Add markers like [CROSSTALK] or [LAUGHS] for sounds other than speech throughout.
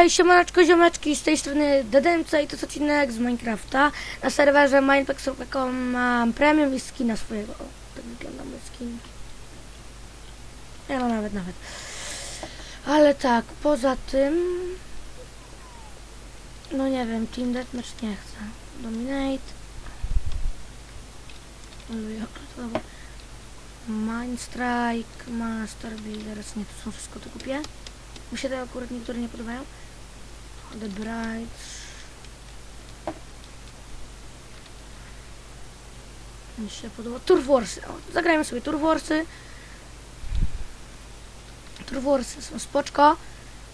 Hej, siemaneczko, ziomeczki, z tej strony Dedemca i to jest odcinek z Minecrafta na serwerze Mineplex.com mam premium i skina swojego. O, tak wygląda mój skin. Nie no, nawet, nawet. Ale tak, poza tym... No nie wiem, Team Deathmatch nie chcę. Dominate. Mindstrike, Master Builders, nie, to są wszystko to kupię. Mi się te akurat niektóre nie podobają. The Bright. Mi się podoba. Turworsy. O, zagrajmy sobie Turworsy. Turworsy są spoczko.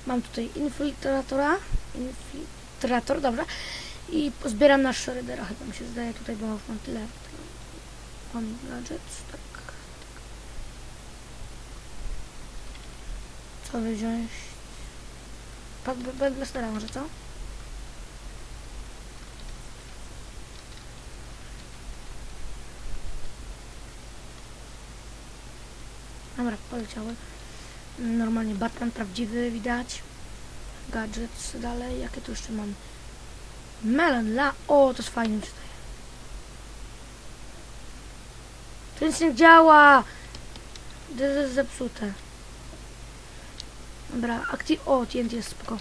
Mam tutaj infiltratora. Infiltrator, dobra. I zbieram na Shreddera, chyba mi się zdaje tutaj, bo mam tyle. Mam gadżet, tak. Co wziąć? Blastera może, co? Dobra, poleciały. Normalnie Batman prawdziwy widać. Gadżets dalej. Jakie tu jeszcze mam? Melon, la... O, to jest fajnie czytaję. To nic nie działa! To jest zepsute. Dobra, aktyw... O, TNT jest spoko.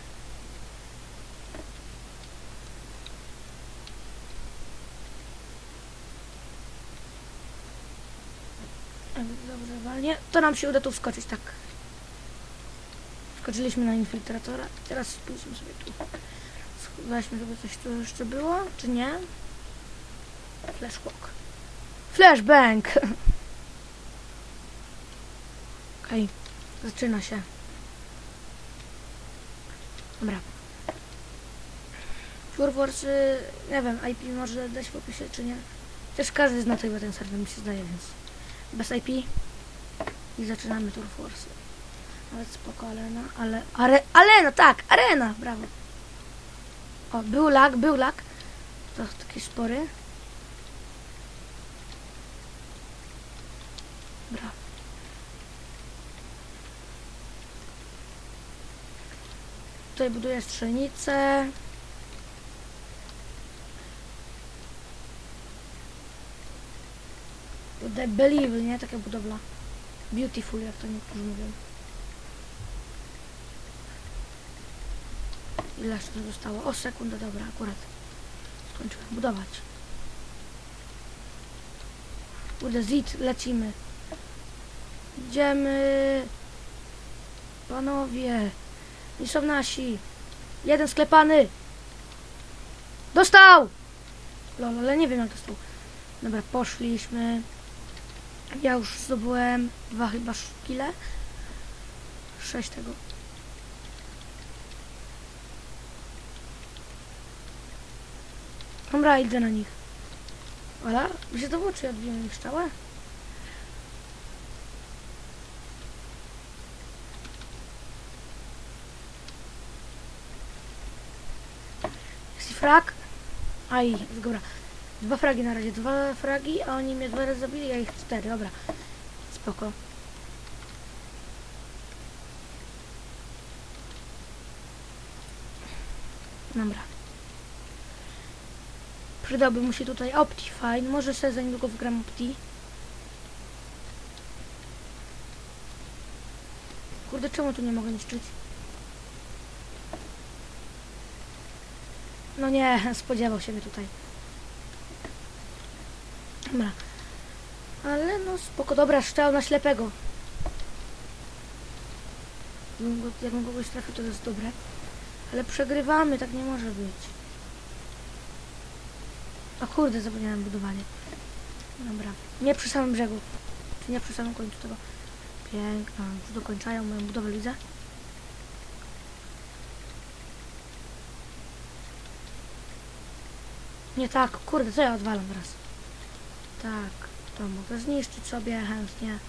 Dobrze, walnie. To nam się uda tu wskoczyć, tak. Wskoczyliśmy na infiltratora. Teraz spójrzmy sobie tu. Weźmy, żeby coś tu jeszcze było, czy nie? Flashwalk. Flashbang! [LAUGHS] Okej, okay. zaczyna się. Dobra. Turwors, nie wiem, IP może dać w opisie, czy nie. Też każdy zna chyba ten serwer, mi się zdaje, więc bez IP i zaczynamy Turforsy. Nawet spoko, ale... Are, arena, tak! Arena! Brawo! O, był lag, był lag. To taki spory. Brawo. Tutaj buduję strzelnicę. Believe, nie? Taka budowla. Beautiful, jak to niektórzy mówią. Ile to zostało? O, sekundę, dobra, akurat. Skończyłem budować. Kurde, zit, lecimy. Idziemy. Panowie. Nie są nasi. Jeden sklepany. Dostał! Lol, ale nie wiem jak dostał. Dobra, poszliśmy. Ja już zdobyłem dwa chyba szkile. Sześć tego. Dobra, idę na nich. By się to było, czy ja odbiłem ich strzałę? Frag. Aj. Dwa fragi na razie, dwa fragi, a oni mnie dwa razy zabili, ja ich cztery, dobra. Spoko. Dobra. Przydałby mu się tutaj Optifine, może sobie za niedługo wygram Opti. Kurde, czemu tu nie mogę niszczyć? No nie, spodziewał się mnie tutaj. Dobra. Ale no spoko, dobra, szczał na ślepego. Jakbym kogoś trafił, to jest dobre. Ale przegrywamy, tak nie może być. O kurde, zapomniałem budowanie. Dobra. Nie przy samym brzegu. Czy nie przy samym końcu tego. Piękna. Już dokończają moją budowę, widzę. Nie tak, kurde, co ja odwalam teraz? Tak, to mogę zniszczyć sobie chętnie.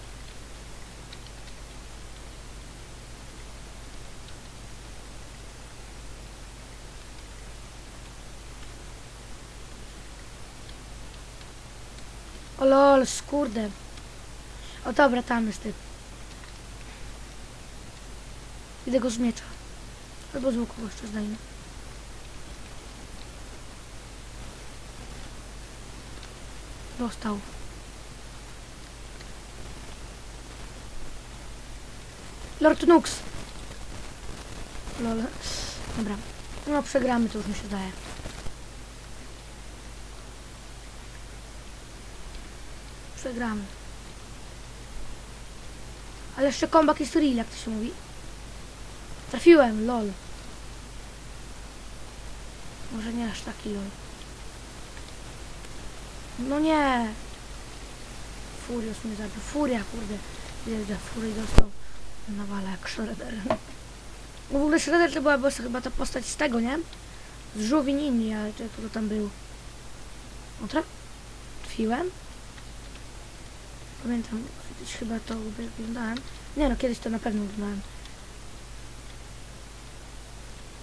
O lol, skurde. O dobra, tam jest typ. Idę go z miecza. Albo z łuku jeszcze zdajmy. Dostał. Lord Nux. Lol. Dobra. No przegramy, to już mi się daje. Przegramy. Ale jeszcze comeback jest real, jak to się mówi. Trafiłem, lol. Może nie aż taki lol. No nie. Furious mnie zabił. Furia, kurde. Wielka Fury dostał. Nawala jak Shredder. No w ogóle Shredder to była chyba ta postać z tego, nie? Z żółwi inni, ale to kto tam był. No tra... Trafiłem? Pamiętam, kiedyś chyba to oglądałem. Nie no, kiedyś to na pewno oglądałem.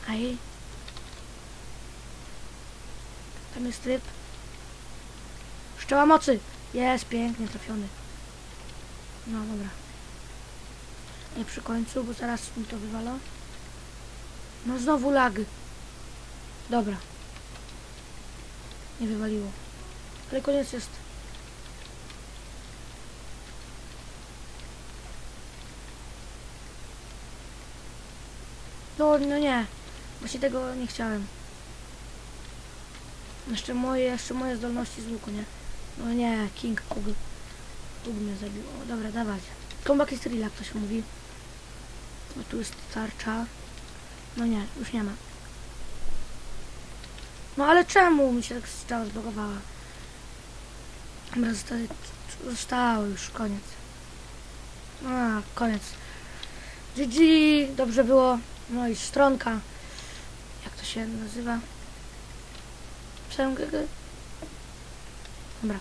Aj. Tam jest tryb. Szczała mocy! Jest, pięknie trafiony. No dobra. Nie przy końcu, bo zaraz mi to wywala. No znowu lag. Dobra. Nie wywaliło. Ale koniec jest. No, no nie. Właśnie tego nie chciałem. Jeszcze moje, jeszcze moje zdolności z łuku, nie? No nie, King Kug. Kug mnie zabił. O, dobra, dawać. Comeback jest real, się mówi. No tu jest tarcza. No nie, już nie ma. No ale czemu mi się tak strzała zblokowała? Dobra, zostało, już, koniec. A, koniec. GG, dobrze było. No i stronka. Jak to się nazywa? Pisałem Dobra.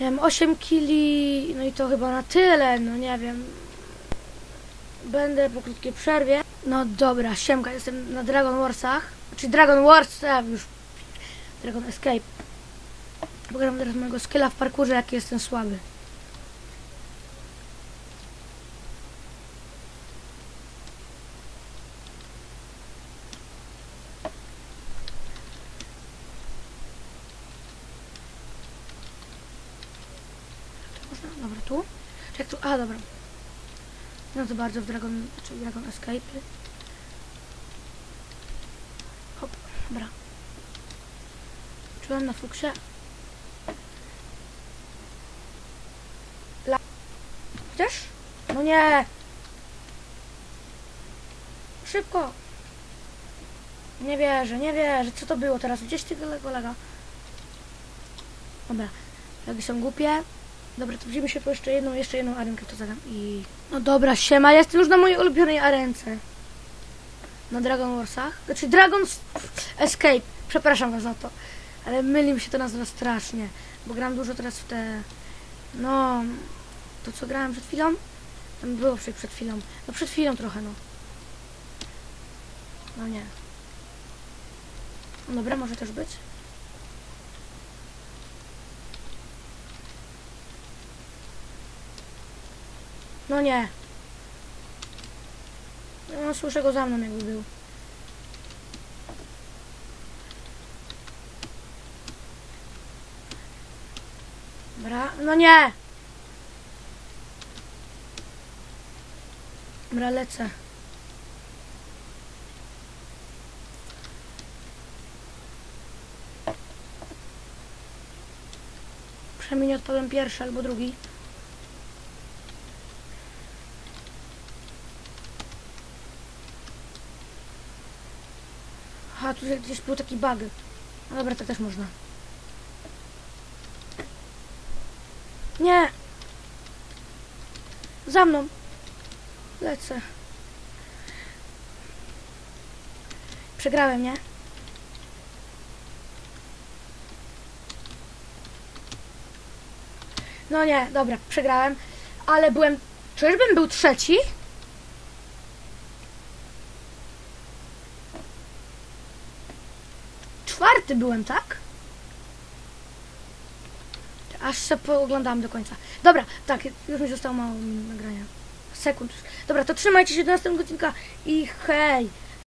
Miałem 8 kili, no i to chyba na tyle, no nie wiem. Będę po krótkiej przerwie. No dobra, siemka, jestem na Dragon Warsach. Czy Dragon Wars, ja już... Dragon Escape. Pogram teraz mojego skilla w parkurze, jaki jestem słaby. Można? Dobra, tu? Czy jak tu? A, dobra. No to bardzo w Dragon, czy Dragon Escape. Hop, dobra. Czułem na fuksie. La... Chociaż? No nie! Szybko! Nie wierzę, nie wierzę. Co to było teraz? Gdzieś ty kolega? Dobra. Lagi są głupie. Dobra, to widzimy się po jeszcze jedną, jeszcze jedną arenkę to zadam i... No dobra, siema, jestem już na mojej ulubionej arence. Na Dragon Warsach. Znaczy Dragon Escape. Przepraszam was za to. Ale myli mi się to nazwa strasznie. Bo gram dużo teraz w te... No... To co grałem przed chwilą? Tam było przed, przed chwilą. No przed chwilą trochę, no. No nie. No dobra, może też być. No nie. No, słyszę go za mną jakby był. Dobra, no nie! Dobra, lecę. Przynajmniej nie odpadłem pierwszy albo drugi. Aha, tu gdzieś był taki bug. No dobra, to też można. Nie! Za mną! Lecę. Przegrałem, nie? No nie, dobra, przegrałem. Ale byłem... Czyżbym był trzeci? Byłem, tak? Aż się pooglądałem do końca. Dobra, tak, już mi zostało mało nagrania. sekund. Dobra, to trzymajcie się do następnego odcinka i hej!